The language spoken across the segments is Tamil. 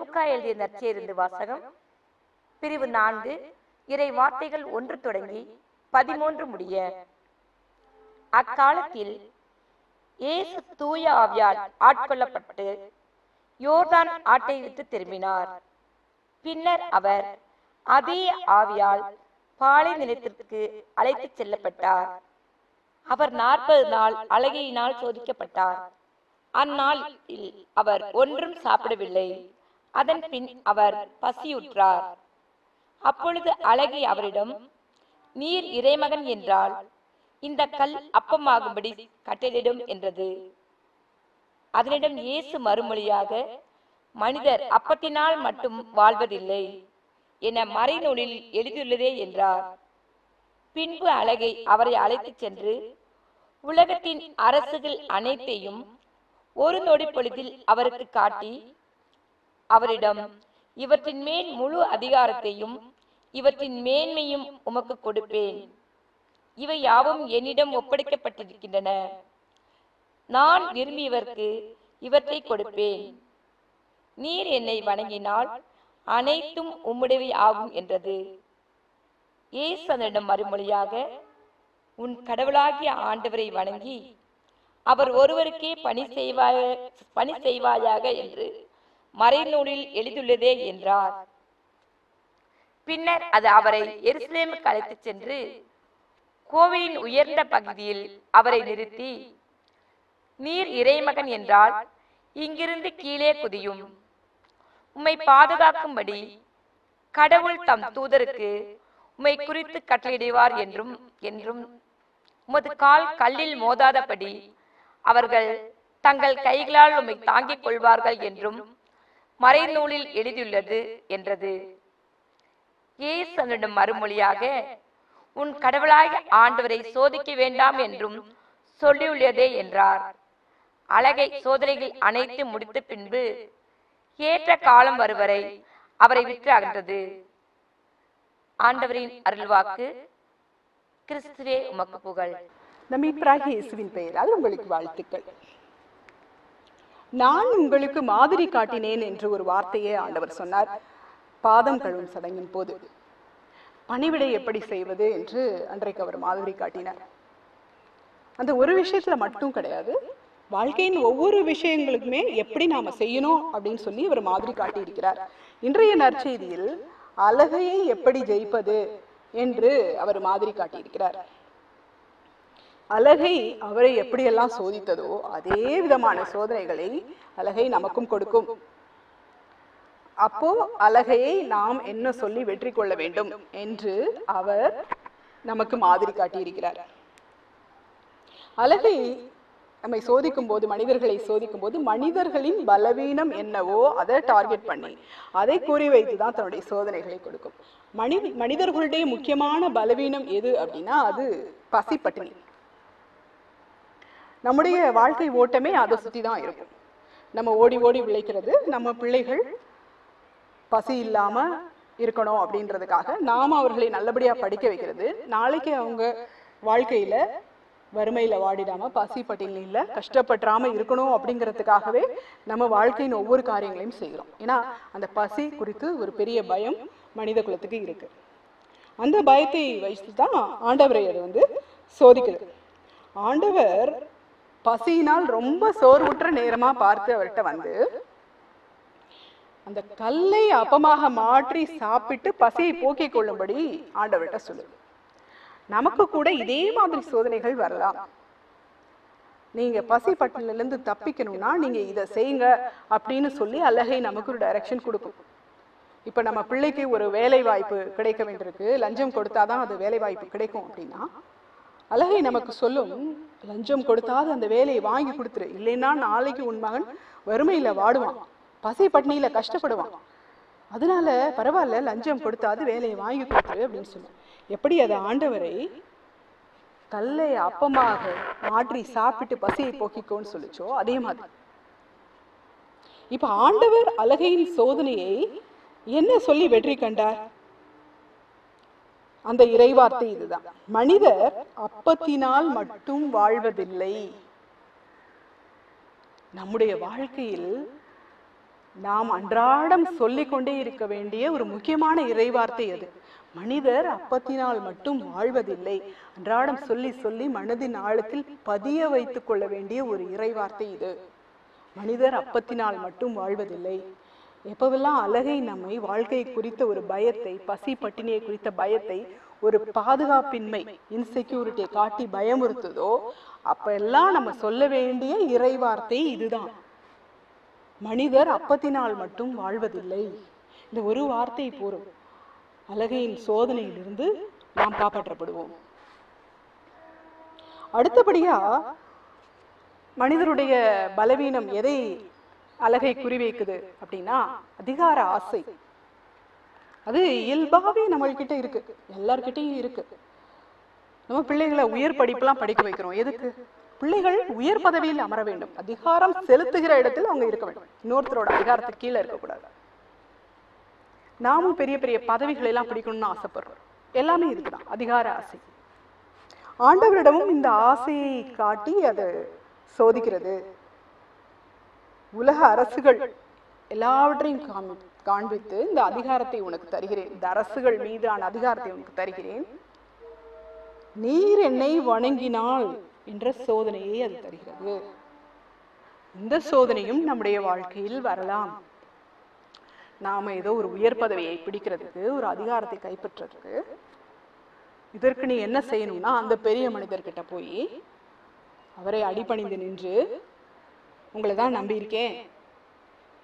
லூக்கா எழுதிய நற்செய்திருந்து வாசகம். பிரிவு நான்கு இறை வார்த்தைகள் ஒன்று தொடங்கி பதிமூன்று முடிய. அக்காலத்தில் இயேசு தூய ஆவியால் ஆட்கொள்ளப்பட்டு யோர்தான் ஆட்டை விட்டு திரும்பினார். பின்னர் அவர் அதே ஆவியால் பாலை நிலத்திற்கு அழைத்து செல்லப்பட்டார். அவர் நாற்பது நாள் அழகையினால் சோதிக்கப்பட்டார். அந்நாளில் அவர் ஒன்றும் சாப்பிடவில்லை. அதன் பின் அவர் பசியுற்றார். அப்பொழுது அழகி அவரிடம் நீர் இறைமகன் என்றால் இந்த கல் அப்பமாகும்படி கட்டளிடும் என்றது. அதனிடம் இயேசு மறுமொழியாக மனிதர் அப்பத்தினால் மட்டும் வாழ்வதில்லை என மறைநூலில் எழுதியுள்ளதே என்றார். பின்பு அழகை அவரை அழைத்துச் சென்று உலகத்தின் அரசுகள் அனைத்தையும் ஒரு நொடி பொழுதில் அவருக்கு காட்டி அவரிடம் இவற்றின் மேல் முழு அதிகாரத்தையும் இவற்றின் மேன்மையும் உமக்கு கொடுப்பேன். இவை யாவும் என்னிடம் ஒப்படைக்கப்பட்டிருக்கின்றன. நான் விரும்பியவர்க்கு இவற்றை கொடுப்பேன். நீர் என்னை வணங்கினால் அனைத்தும் உம்முடையவை ஆகும் என்றது. இயேசு அதனிடம் மறுமொழியாக உன் கடவுளாகிய ஆண்டவரை வணங்கி அவர் ஒருவருக்கே பணி செய்வாய பணி செய்வாயாக என்று. மறைநூலில் எழுதியுள்ளதே என்றார். பின்னர் அது அவரை எருசலேமுக்கு அழைத்து சென்று கோவிலின் உயர்ந்த பகுதியில் அவரை நிறுத்தி நீர் இறைமகன் என்றால் இங்கிருந்து கீழே குதியும். உம்மை பாதுகாக்கும்படி கடவுள் தம் தூதருக்கு உம்மை குறித்து கட்டளையிடுவார் என்றும் என்றும் உமது கால் கல்லில் மோதாதபடி அவர்கள் தங்கள் கைகளால் உம்மை தாங்கிக் கொள்வார்கள் என்றும் மறைநூலில் எழுதியுள்ளது என்றது. இயேசு மறுமொழியாக உன் கடவுளாக ஆண்டவரை சோதிக்க வேண்டாம் என்றும் சொல்லியுள்ளதே என்றார். அழகை சோதனைகள் அனைத்து முடித்த பின்பு ஏற்ற காலம் வருவரை அவரை விற்று அகன்றது. ஆண்டவரின் அருள்வாக்கு கிறிஸ்துவே உமக்கு புகழ். நம் இயேசுவின் பெயரால் உங்களுக்கு வாழ்த்துக்கள். நான் உங்களுக்கு மாதிரி காட்டினேன் என்று ஒரு வார்த்தையை ஆண்டவர் சொன்னார். பாதம் கழுவும் சடங்கின் போது. பணிவிடை எப்படி செய்வது என்று அன்றைக்கு அவர் மாதிரி காட்டினார். அந்த ஒரு விஷயத்துல மட்டும் கிடையாது. வாழ்க்கையின் ஒவ்வொரு விஷயங்களுக்குமே எப்படி நாம செய்யணும் அப்படின்னு சொல்லி அவர் மாதிரி காட்டியிருக்கிறார். இன்றைய நற்செய்தியில் அழகையை எப்படி ஜெயிப்பது என்று அவர் மாதிரி காட்டியிருக்கிறார். அழகை அவரை எப்படியெல்லாம் சோதித்ததோ அதே விதமான சோதனைகளை அழகை நமக்கும் கொடுக்கும். அப்போ அழகையை நாம் என்ன சொல்லி வெற்றி கொள்ள வேண்டும் என்று அவர் நமக்கு மாதிரி காட்டியிருக்கிறார். அழகை நம்மை சோதிக்கும் போது மனிதர்களை சோதிக்கும் போது மனிதர்களின் பலவீனம் என்னவோ அதை டார்கெட் பண்ணி அதை கூறி வைத்து தான் தன்னுடைய சோதனைகளை கொடுக்கும். மனி மனிதர்களுடைய முக்கியமான பலவீனம் எது அப்படின்னா அது பசி பட்டினி நம்முடைய வாழ்க்கை ஓட்டமே அதை சுற்றி தான் இருக்கும். நம்ம ஓடி ஓடி விளைக்கிறது நம்ம பிள்ளைகள் பசி இல்லாமல் இருக்கணும் அப்படின்றதுக்காக நாம அவர்களை நல்லபடியாக படிக்க வைக்கிறது. நாளைக்கு அவங்க வாழ்க்கையில் வறுமையில் வாடிடாம பசி பட்டியலில் கஷ்டப்பட்டுறாமல் இருக்கணும் அப்படிங்கிறதுக்காகவே நம்ம வாழ்க்கையின் ஒவ்வொரு காரியங்களையும் செய்கிறோம். ஏன்னா அந்த பசி குறித்து ஒரு பெரிய பயம் மனித குலத்துக்கு இருக்குது அந்த பயத்தை வைத்து தான் ஆண்டவரை அது வந்து சோதிக்கிறது ஆண்டவர் பசியினால் ரொம்ப சோர்வுற்ற நேரமா பார்த்து அவர்கிட்ட வந்து அந்த கல்லை அப்பமாக மாற்றி சாப்பிட்டு பசியை போக்கிக் கொள்ளும்படி ஆண்டவர்கிட்ட சொல்லுது நமக்கு கூட இதே மாதிரி சோதனைகள் வரலாம். நீங்க பசி பட்டினிலிருந்து தப்பிக்கணும்னா நீங்க இதை செய்யுங்க அப்படின்னு சொல்லி அழகை நமக்கு ஒரு டைரக்ஷன் கொடுக்கும். இப்ப நம்ம பிள்ளைக்கு ஒரு வேலை வாய்ப்பு கிடைக்க வேண்டியிருக்கு. லஞ்சம் கொடுத்தாதான் அது வேலை வாய்ப்பு கிடைக்கும் அப்படின்னா அழகை நமக்கு சொல்லும் லஞ்சம் கொடுத்தாது அந்த வேலையை வாங்கி கொடுத்துரு. இல்லைன்னா நாளைக்கு உன் மகன் வறுமையில வாடுவான் பசி பட்டினியில கஷ்டப்படுவான். அதனால பரவாயில்ல லஞ்சம் கொடுத்தாது வேலையை வாங்கி கொடுத்துரு அப்படின்னு சொல்லுவேன் எப்படி அது ஆண்டவரை கல்லை அப்பமாக மாற்றி சாப்பிட்டு பசியை போக்கிக்கோன்னு சொல்லிச்சோ அதே மாதிரி. இப்ப ஆண்டவர் அழகையின் சோதனையை என்ன சொல்லி வெற்றி கண்டார்? அந்த இறைவார்த்தை இதுதான். மனிதர் அப்பத்தினால் மட்டும் வாழ்வதில்லை. நம்முடைய வாழ்க்கையில் நாம் அன்றாடம் சொல்லிக்கொண்டே இருக்க வேண்டிய ஒரு முக்கியமான இறைவார்த்தை அது. மனிதர் அப்பத்தினால் மட்டும் வாழ்வதில்லை. அன்றாடம் சொல்லி சொல்லி மனதின் ஆழத்தில் பதிய வைத்துக் கொள்ள வேண்டிய ஒரு இறைவார்த்தை இது. மனிதர் அப்பத்தினால் மட்டும் வாழ்வதில்லை. எப்பவெல்லாம் அழகை நம்மை வாழ்க்கை குறித்த ஒரு பயத்தை பசி பட்டினியை குறித்த பயத்தை ஒரு பாதுகாப்பின்மை இன்செக்யூரிட்டியை காட்டி பயமுறுத்துதோ அப்பெல்லாம் நம்ம சொல்ல வேண்டிய இறைவார்த்தை இதுதான். மனிதர் அப்பத்தினால் மட்டும் வாழ்வதில்லை. இந்த ஒரு வார்த்தை போரும். அழகையின் சோதனையிலிருந்து நாம் காப்பாற்றப்படுவோம். அடுத்தபடியா மனிதருடைய பலவீனம் எதை அழகை குறிவைக்குது அப்படின்னா அதிகார ஆசை. அது இயல்பாவே நம்மள்கிட்ட இருக்கு. எல்லார்கிட்டயும் இருக்கு. நம்ம பிள்ளைகளை உயர் படிப்புலாம் படிக்க வைக்கிறோம். எதுக்கு? பிள்ளைகள் உயர் பதவியில் அமர வேண்டும். அதிகாரம் செலுத்துகிற இடத்தில் அவங்க இருக்க வேண்டும். இன்னொருத்தரோட அதிகாரத்துக்கு கீழே இருக்கக்கூடாது. நாமும் பெரிய பெரிய பதவிகளை எல்லாம் பிடிக்கணும்னு ஆசைப்படுறோம். எல்லாமே இதுதான் அதிகார ஆசை. ஆண்டவரிடமும் இந்த ஆசையை காட்டி அதை சோதிக்கிறது. உலக அரசுகள் எல்லாவற்றையும் காமி காண்பித்து இந்த அதிகாரத்தை உனக்கு தருகிறேன். இந்த அரசுகள் மீதான அதிகாரத்தை உனக்கு தருகிறேன். நீர் என்னை வணங்கினால் என்ற சோதனையை அது தருகிறது. இந்த சோதனையும் நம்முடைய வாழ்க்கையில் வரலாம். நாம ஏதோ ஒரு உயர் பதவியை பிடிக்கிறதுக்கு ஒரு அதிகாரத்தை கைப்பற்றுறதுக்கு இதற்கு நீ என்ன செய்யணும்னா அந்த பெரிய மனிதர்கிட்ட போய் அவரை அடிபணிந்து நின்று உங்களை தான் நம்பியிருக்கேன்.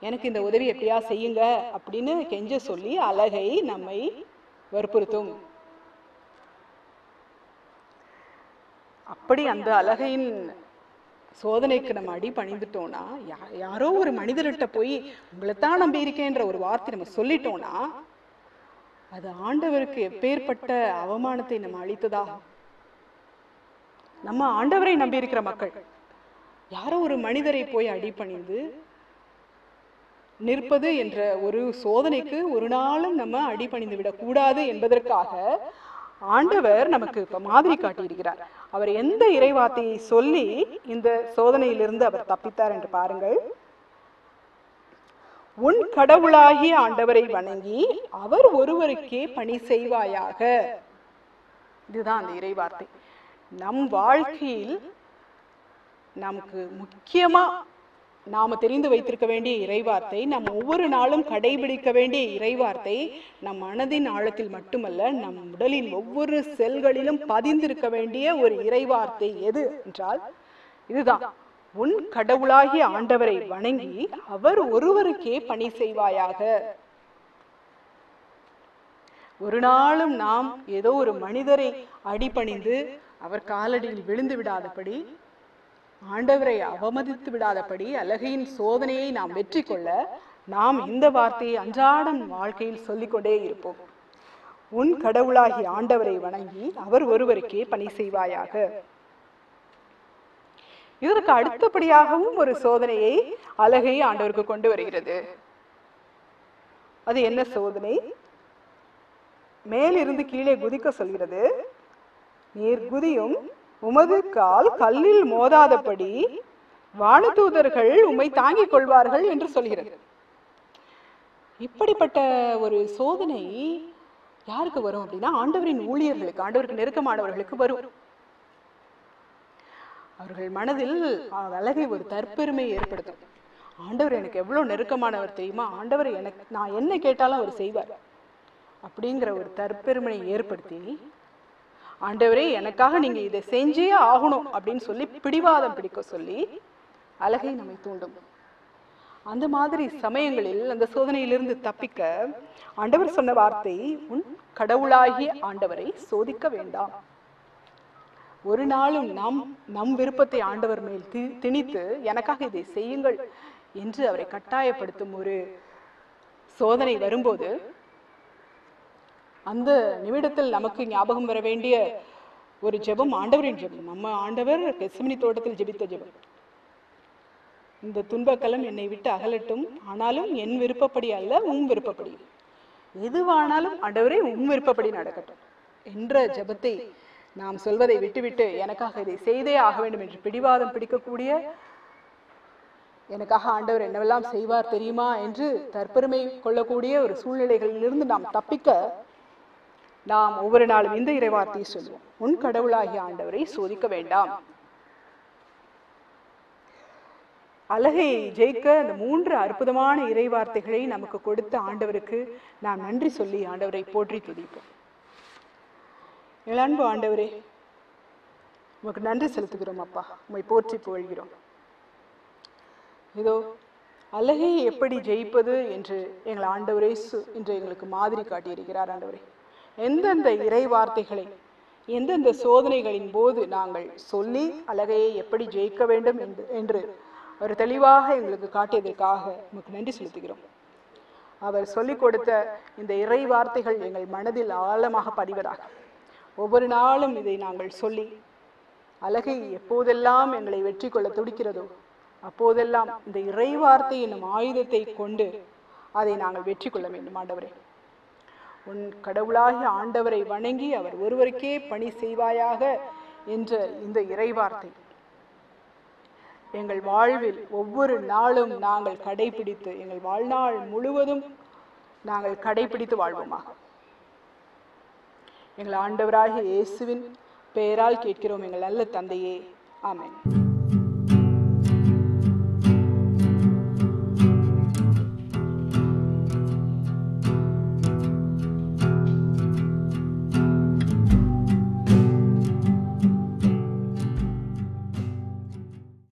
எனக்கு இந்த உதவி எப்படியா செய்யுங்க அப்படின்னு கெஞ்ச சொல்லி அழகை நம்மை வற்புறுத்தும். அப்படி அந்த அழகையின் சோதனைக்கு நம்ம அடி பணிந்துட்டோம்னா யா- யாரோ ஒரு மனிதர்கிட்ட போய் உங்களைத்தான் நம்பி இருக்கேன்ற ஒரு வார்த்தை நம்ம சொல்லிட்டோம்னா அது ஆண்டவருக்கு எப்பேற்பட்ட அவமானத்தை நம்ம அளித்ததாகும் நம்ம ஆண்டவரை நம்பி இருக்கிற மக்கள். யாரோ ஒரு மனிதரை போய் அடிபணிந்து நிற்பது என்ற ஒரு சோதனைக்கு ஒரு நாளும் நம்ம அடிபணிந்து விடக்கூடாது என்பதற்காக ஆண்டவர் நமக்கு இப்ப மாதிரி காட்டியிருக்கிறார். அவர் எந்த இறைவார்த்தையை சொல்லி இந்த சோதனையிலிருந்து அவர் தப்பித்தார் என்று பாருங்கள். உன் கடவுளாகிய ஆண்டவரை வணங்கி அவர் ஒருவருக்கே பணி செய்வாயாக. இதுதான் அந்த இறைவார்த்தை. நம் வாழ்க்கையில் நமக்கு முக்கியமா நாம தெரிந்து வைத்திருக்க வேண்டிய இறைவார்த்தை நம் ஒவ்வொரு நாளும் கடைபிடிக்க வேண்டிய இறைவார்த்தை நம் மனதின் ஆழத்தில் மட்டுமல்ல நம் உடலின் ஒவ்வொரு செல்களிலும் பதிந்திருக்க வேண்டிய ஒரு இறைவார்த்தை எது என்றால் இதுதான். உன் கடவுளாகிய ஆண்டவரை வணங்கி அவர் ஒருவருக்கே பணி செய்வாயாக. ஒரு நாளும் நாம் ஏதோ ஒரு மனிதரை அடிபணிந்து அவர் காலடியில் விழுந்து விடாதபடி ஆண்டவரை அவமதித்து விடாதபடி அழகையின் சோதனையை நாம் வெற்றி கொள்ள நாம் இந்த வார்த்தையை அன்றாடம் வாழ்க்கையில் சொல்லிக்கொண்டே இருப்போம். உன் கடவுளாகி ஆண்டவரை வணங்கி அவர் ஒருவருக்கே பணி செய்வாயாக. இதற்கு அடுத்தபடியாகவும் ஒரு சோதனையை அழகை ஆண்டவருக்கு கொண்டு வருகிறது. அது என்ன சோதனை? மேலிருந்து கீழே குதிக்க சொல்கிறது. நீர் குதியும் உமது கால் கல்லில் மோதாதபடி வானதூதர்கள் உம்மை தாங்கிக் கொள்வார்கள் என்று சொல்கிறது. இப்படிப்பட்ட ஒரு சோதனை யாருக்கு வரும் அப்படின்னா ஆண்டவரின் ஊழியர்களுக்கு ஆண்டவருக்கு நெருக்கமானவர்களுக்கு வரும். அவர்கள் மனதில் அழகை ஒரு தற்பெருமை ஏற்படுத்தும். ஆண்டவர் எனக்கு எவ்வளவு நெருக்கமானவர் தெரியுமா? ஆண்டவர் எனக்கு நான் என்ன கேட்டாலும் அவர் செய்வார். அப்படிங்கிற ஒரு தற்பெருமையை ஏற்படுத்தி ஆண்டவரே எனக்காக நீங்க இதை செஞ்சே ஆகணும் அப்படின்னு சொல்லி பிடிவாதம் பிடிக்க சொல்லி அழகை நம்மை தூண்டும். அந்த மாதிரி சமயங்களில் அந்த சோதனையிலிருந்து தப்பிக்க ஆண்டவர் சொன்ன வார்த்தை உன் கடவுளாகிய ஆண்டவரை சோதிக்க வேண்டாம். ஒரு நாளும் நாம் நம் விருப்பத்தை ஆண்டவர் மேல் தி- திணித்து எனக்காக இதை செய்யுங்கள் என்று அவரை கட்டாயப்படுத்தும் ஒரு சோதனை வரும்போது அந்த நிமிடத்தில் நமக்கு ஞாபகம் வர வேண்டிய ஒரு ஜெபம் ஆண்டவரின் ஜெபம். நம்ம ஆண்டவர் கெசமினி தோட்டத்தில் ஜெபித்த ஜெபம். இந்த துன்பக்கலம் என்னை விட்டு அகலட்டும். ஆனாலும் என் விருப்பப்படி அல்ல உன் விருப்பப்படி. எதுவானாலும் ஆண்டவரே உன் விருப்பப்படி நடக்கட்டும் என்ற ஜெபத்தை நாம் சொல்வதை விட்டுவிட்டு எனக்காக இதை செய்தே ஆக வேண்டும் என்று பிடிவாதம் பிடிக்கக்கூடிய எனக்காக ஆண்டவர் என்னவெல்லாம் செய்வார் தெரியுமா என்று தற்பெருமை கொள்ளக்கூடிய ஒரு சூழ்நிலைகளிலிருந்து நாம் தப்பிக்க நாம் ஒவ்வொரு நாளும் இந்த இறைவார்த்தையை சொல்வோம் உன் கடவுளாகிய ஆண்டவரை சோதிக்க வேண்டாம். அழகை ஜெயிக்க அந்த மூன்று அற்புதமான இறைவார்த்தைகளை நமக்கு கொடுத்த ஆண்டவருக்கு நாம் நன்றி சொல்லி ஆண்டவரை போற்றி துதிப்போம். எங்கள் அன்பு ஆண்டவரே உமக்கு நன்றி செலுத்துகிறோம் அப்பா. உண்மை போற்றி புகழ்கிறோம். இதோ அழகை எப்படி ஜெயிப்பது என்று எங்கள் ஆண்டவரே சு- இன்று எங்களுக்கு மாதிரி காட்டியிருக்கிறார் ஆண்டவரே. எந்தெந்த இறை வார்த்தைகளை எந்தெந்த சோதனைகளின் போது நாங்கள் சொல்லி அழகையை எப்படி ஜெயிக்க வேண்டும் என்று- என்று அவர் தெளிவாக எங்களுக்கு காட்டியதற்காக உங்களுக்கு நன்றி செலுத்துகிறோம். அவர் சொல்லிக் கொடுத்த இந்த இறை வார்த்தைகள் எங்கள் மனதில் ஆழமாக பதிவதாக. ஒவ்வொரு நாளும் இதை நாங்கள் சொல்லி அழகை எப்போதெல்லாம் எங்களை வெற்றி கொள்ள துடிக்கிறதோ அப்போதெல்லாம் இந்த இறை வார்த்தை என்னும் ஆயுதத்தை கொண்டு அதை நாங்கள் வெற்றி கொள்ள வேண்டும் ஆண்டவரே. உன் கடவுளாகிய ஆண்டவரை வணங்கி அவர் ஒருவருக்கே பணி செய்வாயாக என்ற இந்த இறைவார்த்தை. எங்கள் வாழ்வில் ஒவ்வொரு நாளும் நாங்கள் கடைபிடித்து எங்கள் வாழ்நாள் முழுவதும் நாங்கள் கடைபிடித்து வாழ்வோமாக. எங்கள் ஆண்டவராகிய இயேசுவின் பெயரால் கேட்கிறோம் எங்கள் நல்ல தந்தையே. ஆமேன்.